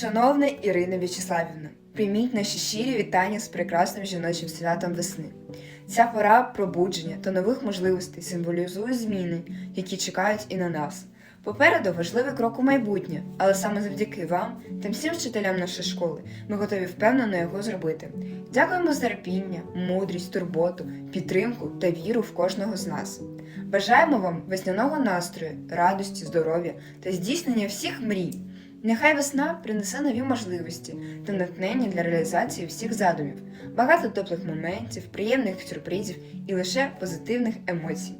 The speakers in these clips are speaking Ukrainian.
Шановна Ірина В'ячеславівна, прийміть наші щирі вітання з прекрасним жіночим святом весни. Ця пора пробудження та нових можливостей символізує зміни, які чекають і на нас. Попереду важливий крок у майбутнє, але саме завдяки вам та всім вчителям нашої школи ми готові впевнено його зробити. Дякуємо за терпіння, мудрість, турботу, підтримку та віру в кожного з нас. Бажаємо вам весняного настрою, радості, здоров'я та здійснення всіх мрій. Нехай весна принесе нові можливості та натхнення для реалізації всіх задумів, багато теплих моментів, приємних сюрпризів і лише позитивних емоцій.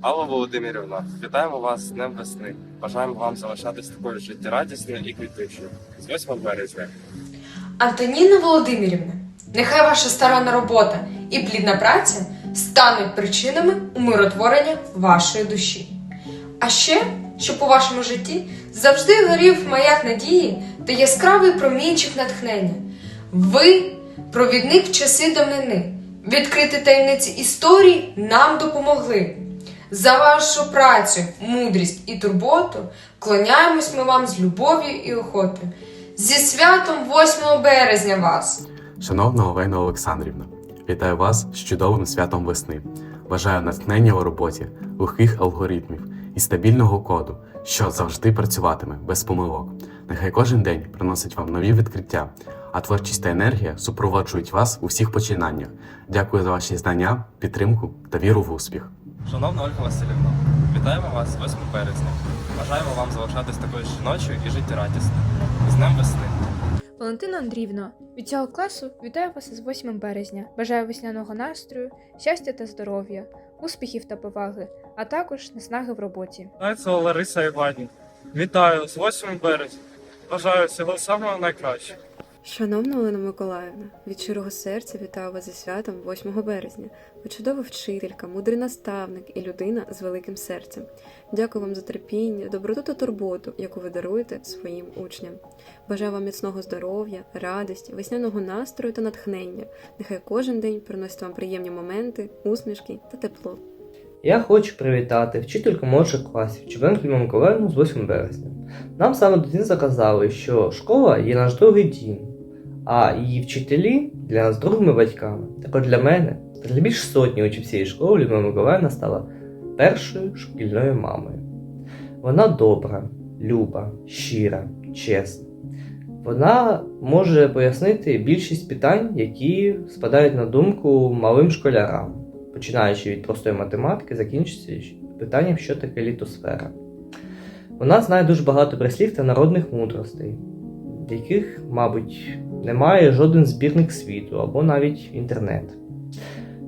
Алла Володимирівна, вітаємо вас з Днем весни. Бажаємо вам залишатись такою життєрадісною і квітучою. З 8 березня. Антоніна Володимирівна, нехай ваша старанна робота і плідна праця стануть причинами умиротворення вашої душі. А ще, щоб у вашому житті завжди горів маяк надії та яскравий промінчик натхнення. Ви провідник в часи давнини. Відкрити таємниці історії нам допомогли. За вашу працю, мудрість і турботу клоняємось ми вам з любов'ю і охотою. Зі святом 8 березня вас! Шановна Олена Олександрівна, вітаю вас з чудовим святом весни. Бажаю натхнення у роботі, легких алгоритмів і стабільного коду, що завжди працюватиме без помилок. Нехай кожен день приносить вам нові відкриття, а творчість та енергія супроводжують вас у всіх починаннях. Дякую за ваші знання, підтримку та віру в успіх. Шановна Ольга Васильівна, вітаємо вас з 8 березня. Бажаємо вам залишатись такою жіночою і життєрадісною. З Днем весни. Валентина Андріївна, від цього класу вітаю вас із 8 березня. Бажаю весняного настрою, щастя та здоров'я, успіхів та поваги, а також наснаги в роботі. Це Лариса Іванівна. Вітаю з 8 березня. Бажаю всього самого найкращого. Шановна Олена Миколаївна, від щирого серця вітаю вас зі святом 8 березня. Ви чудова вчителька, мудрий наставник і людина з великим серцем. Дякую вам за терпіння, доброту та турботу, яку ви даруєте своїм учням. Бажаю вам міцного здоров'я, радості, весняного настрою та натхнення. Нехай кожен день приносить вам приємні моменти, усмішки та тепло. Я хочу привітати вчительку молодших класів Чебенку Ім'я Миколаївну з 8 березня. Нам саме тоді заказали, що школа є наш другий дім, а її вчителі для нас другими батьками. Так от для мене та для більш сотні учнів цієї школи Людмила Миколаївна стала першою шкільною мамою. Вона добра, люба, щира, чесна. Вона може пояснити більшість питань, які спадають на думку малим школярам починаючи від простої математики, закінчуючи питанням, що таке літосфера. Вона знає дуже багато прислів та народних мудростей, яких, мабуть, немає жоден збірник світу або навіть інтернет.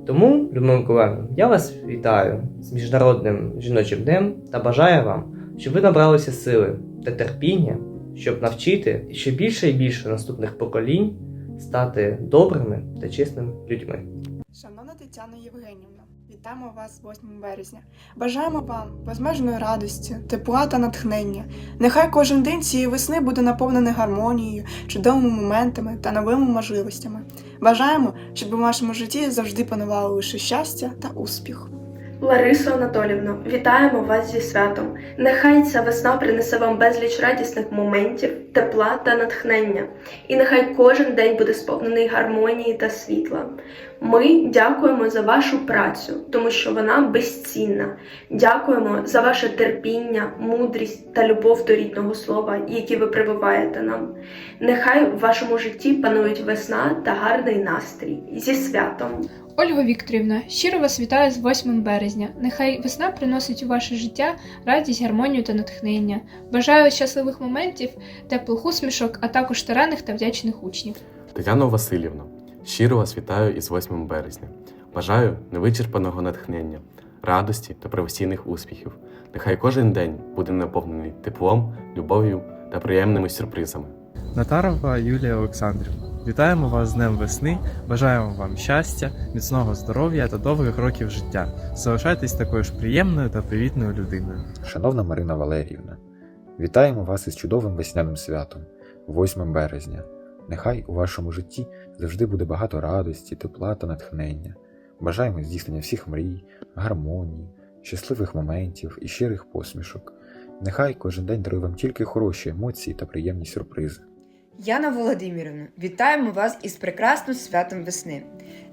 Тому, Людмила Миколаївна, я вас вітаю з Міжнародним жіночим днем та бажаю вам, щоб ви набралися сили та терпіння, щоб навчити ще більше і більше наступних поколінь стати добрими та чесними людьми. Шановна Тетяна Євгенівна, вітаємо вас з 8 березня. Бажаємо вам безмежної радості, тепла та натхнення. Нехай кожен день цієї весни буде наповнений гармонією, чудовими моментами та новими можливостями. Бажаємо, щоб у вашому житті завжди панувало лише щастя та успіх. Ларисо Анатолівно, вітаємо вас зі святом. Нехай ця весна принесе вам безліч радісних моментів, тепла та натхнення. І нехай кожен день буде сповнений гармонії та світла. Ми дякуємо за вашу працю, тому що вона безцінна. Дякуємо за ваше терпіння, мудрість та любов до рідного слова, які ви прививаєте нам. Нехай в вашому житті панують весна та гарний настрій. Зі святом! Ольга Вікторівна, щиро вас вітаю з 8 березня. Нехай весна приносить у ваше життя радість, гармонію та натхнення. Бажаю щасливих моментів, теплих усмішок, а також старанних та вдячних учнів. Тетяно Васильівно, щиро вас вітаю із 8 березня. Бажаю невичерпаного натхнення, радості та професійних успіхів. Нехай кожен день буде наповнений теплом, любов'ю та приємними сюрпризами. Натарова Юлія Олександрівна. Вітаємо вас з Днем весни, бажаємо вам щастя, міцного здоров'я та довгих років життя. Залишайтесь такою ж приємною та привітною людиною. Шановна Марина Валеріївна, вітаємо вас із чудовим весняним святом, 8 березня. Нехай у вашому житті завжди буде багато радості, тепла та натхнення. Бажаємо здійснення всіх мрій, гармонії, щасливих моментів і щирих посмішок. Нехай кожен день дарує вам тільки хороші емоції та приємні сюрпризи. Яна Володимирівна, вітаємо вас із прекрасним святом весни.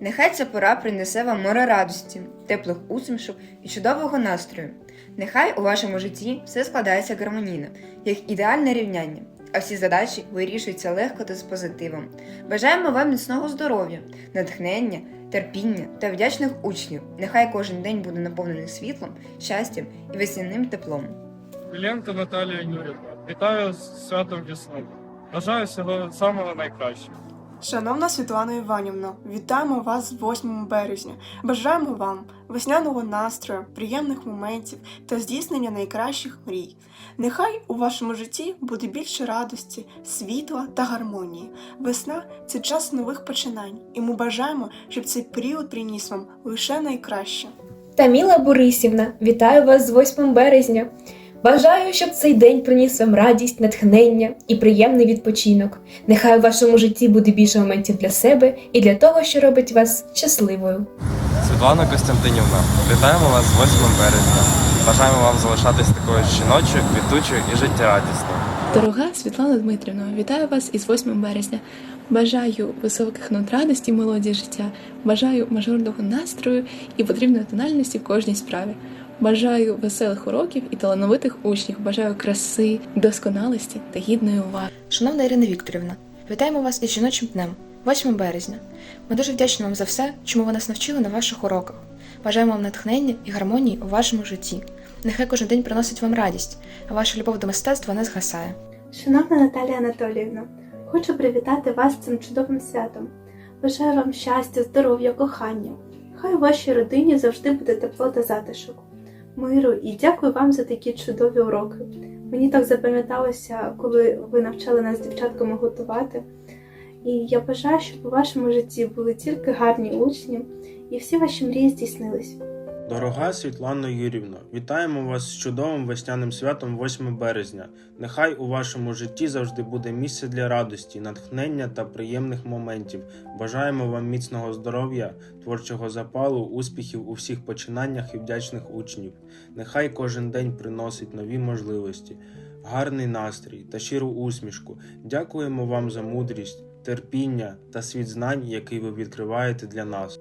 Нехай ця пора принесе вам море радості, теплих усмішок і чудового настрою. Нехай у вашому житті все складається гармонійно, як ідеальне рівняння, а всі задачі вирішуються легко та з позитивом. Бажаємо вам міцного здоров'я, натхнення, терпіння та вдячних учнів. Нехай кожен день буде наповнений світлом, щастям і весняним теплом. Філенко Наталія Юрівна, вітаю з святом весни. Бажаю всього самого найкращого. Шановна Світлана Іванівна, вітаємо вас з 8 березня. Бажаємо вам весняного настрою, приємних моментів та здійснення найкращих мрій. Нехай у вашому житті буде більше радості, світла та гармонії. Весна це час нових починань, і ми бажаємо, щоб цей період приніс вам лише найкраще. Таміла Борисівна, вітаю вас з 8 березня. Бажаю, щоб цей день приніс вам радість, натхнення і приємний відпочинок. Нехай у вашому житті буде більше моментів для себе і для того, що робить вас щасливою. Світлана Костянтинівна, вітаємо вас з 8 березня. Бажаємо вам залишатись такою жіночою, квітучою і життєрадісною. Дорога Світлана Дмитрівна, вітаю вас із 8 березня. Бажаю високих нот радості, мелодії життя. Бажаю мажорного настрою і потрібної тональності в кожній справі. Бажаю веселих уроків і талановитих учнів. Бажаю краси, досконалості та гідної уваги. Шановна Ірина Вікторівна, вітаємо вас із жіночим днем, 8 березня. Ми дуже вдячні вам за все, чому ви нас навчили на ваших уроках. Бажаємо вам натхнення і гармонії у вашому житті. Нехай кожен день приносить вам радість, а ваша любов до мистецтва не згасає. Шановна Наталія Анатоліївна, хочу привітати вас цим чудовим святом. Бажаю вам щастя, здоров'я, кохання. Хай у вашій родині завжди буде тепло та затишок, миру і дякую вам за такі чудові уроки. Мені так запам'яталося, коли ви навчали нас з дівчатками готувати. І я бажаю, щоб у вашому житті були тільки гарні учні, і всі ваші мрії здійснились. Дорога Світлана Юрівна, вітаємо вас з чудовим весняним святом 8 березня. Нехай у вашому житті завжди буде місце для радості, натхнення та приємних моментів. Бажаємо вам міцного здоров'я, творчого запалу, успіхів у всіх починаннях і вдячних учнів. Нехай кожен день приносить нові можливості, гарний настрій та щиру усмішку. Дякуємо вам за мудрість, терпіння та світ знань, який ви відкриваєте для нас.